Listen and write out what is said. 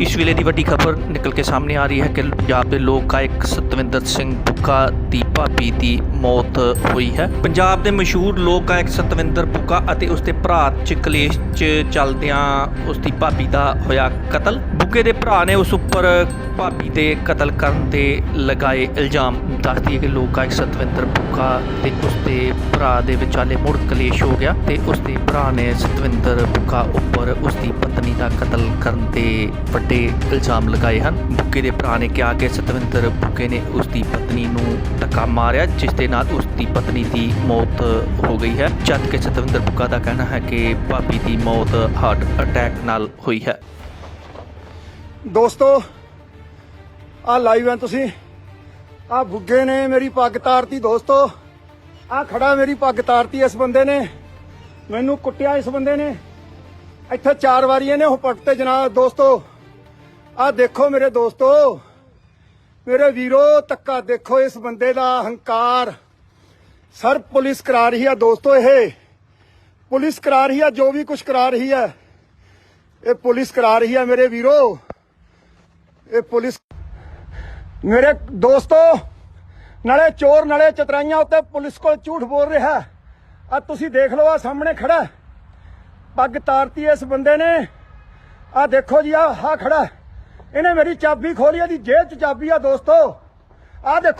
ਇਸ ਵੇਲੇ ਦੀ ਵੱਡੀ ਖਬਰ ਨਿਕਲ ਕੇ ਸਾਹਮਣੇ ਆ ਰਹੀ ਹੈ ਕਿ ਪੰਜਾਬ ਦੇ ਲੋਕ ਗਾਇਕ ਸਤਵਿੰਦਰ ਸਿੰਘ ਬੁੱਕਾ ਦੀ ਭਾਬੀ ਦੀ ਮੌਤ ਹੋਈ ਹੈ। ਪੰਜਾਬ ਦੇ ਮਸ਼ਹੂਰ ਲੋਕ ਗਾਇਕ ਸਤਵਿੰਦਰ ਬੁੱਗਾ ਅਤੇ ਉਸ ਦੇ ਭਰਾ ਚ ਕਲੇਸ਼ ਚ ਚੱਲਦਿਆਂ ਉਸ ਦੀ ਭਾਬੀ ਦਾ ਹੋਇਆ ਕਤਲ। ਬੁੱਗੇ ਦੇ ਭਰਾ ਨੇ ਉਸ ਉੱਪਰ ਭਾਬੀ ਦੇ ਕਤਲ ਕਰਨ ਦੇ ਲਗਾਏ ਇਲਜ਼ਾਮ। ਦੱਸਦੀ ਹੈ ਕਿ ਲੋਕ ਗਾਇਕ ਸਤਵਿੰਦਰ ਬੁੱਗਾ ਤੇ ਉਸ ਦੇ ਭਰਾ ਦੇ ਵਿਚਾਲੇ ਮੁੜ ਕਲੇਸ਼ ਹੋ ਗਿਆ ਤੇ ਉਸ ਦੇ ਭਰਾ ਨੇ ਸਤਵਿੰਦਰ ਬੁੱਗਾ ਉੱਪਰ ਉਸ ਦੀ ਪਤਨੀ ਦਾ ਕਤਲ ਕਰਨ ਦੇ ਵੱਡੇ ਇਲਜ਼ਾਮ ਲਗਾਏ ਹਨ। ਬੁੱਗੇ ਦੇ ਭਰਾ ਨੇ ਕਿਹਾ ਕਿ ਸਤਵਿੰਦਰ ਬੁੱਗੇ ਨੇ ਉਸ ਦੀ ਪਤਨੀ ਨੂੰ ਧੱਕਾ ਮਾਰਿਆ, ਜਿਸ ਦੇ ਨਾਲ ਉਸ ਦੀ ਪਤਨੀ ਦੀ ਮੌਤ ਹੋ ਗਈ ਹੈ। ਜਦ ਕਿ ਸਤਵਿੰਦਰ ਬੁੱਗਾ ਦਾ ਕਹਿਣਾ ਹੈ ਕਿ ਭਾਬੀ ਦੀ ਮੌਤ ਹਾਰਟ ਅਟੈਕ ਨਾਲ ਹੋਈ ਹੈ। ਦੋਸਤੋ ਆ ਲਾਈਵ ਹੈ ਤੁਸੀਂ। ਆ ਬੁੱਗੇ ਨੇ ਮੇਰੀ ਪੱਗ ਤਾਰਤੀ ਦੋਸਤੋ। ਆ ਖੜਾ ਮੇਰੀ ਪੱਗ ਤਾਰਤੀ ਇਸ ਬੰਦੇ ਨੇ। ਮੈਨੂੰ ਕੁੱਟਿਆ ਇਸ ਬੰਦੇ ਨੇ। ਇੱਥੇ ਚਾਰ ਵਾਰੀ ਇਹਨੇ ਹੁਪਟ ਤੇ ਜਨਾਬ ਦੋਸਤੋ। ਆ ਦੇਖੋ ਮੇਰੇ ਦੋਸਤੋ। ਮੇਰੇ ਵੀਰੋ ਤੱਕਾ ਦੇਖੋ ਇਸ ਬੰਦੇ ਦਾ ਹੰਕਾਰ। ਸਰ, ਪੁਲਿਸ ਕਰਾ ਰਹੀ ਹੈ ਦੋਸਤੋ ਇਹ। ਪੁਲਿਸ ਕਰਾ ਰਹੀ ਹੈ ਜੋ ਵੀ ਕੁਝ ਕਰਾ ਰਹੀ ਹੈ ਇਹ ਪੁਲਿਸ ਕਰਾ ਰਹੀ ਹੈ ਮੇਰੇ ਵੀਰੋ। ਇਹ ਪੁਲਿਸ ਮੇਰੇ ਦੋਸਤੋ, ਨਾਲੇ ਚੋਰ, ਨਾਲੇ ਚਤਰਾਈਆਂ ਉੱਤੇ ਪੁਲਿਸ ਕੋਲ ਝੂਠ ਬੋਲ ਰਿਹਾ। ਆ ਤੁਸੀਂ ਦੇਖ ਲਓ, ਆ ਸਾਹਮਣੇ ਖੜਾ। ਪੱਗ ਤਾਰਤੀ ਇਸ ਬੰਦੇ ਨੇ। ਆ ਦੇਖੋ ਜੀ, ਆ ਹਾ ਖੜਾ। ਇਹਨੇ ਮੇਰੀ ਚਾਬੀ ਖੋਲੀ ਇਹਦੀ ਜੇਬ 'ਚ ਚਾਬੀ ਆ ਦੋਸਤੋ। ਆ ਦੇਖੋ।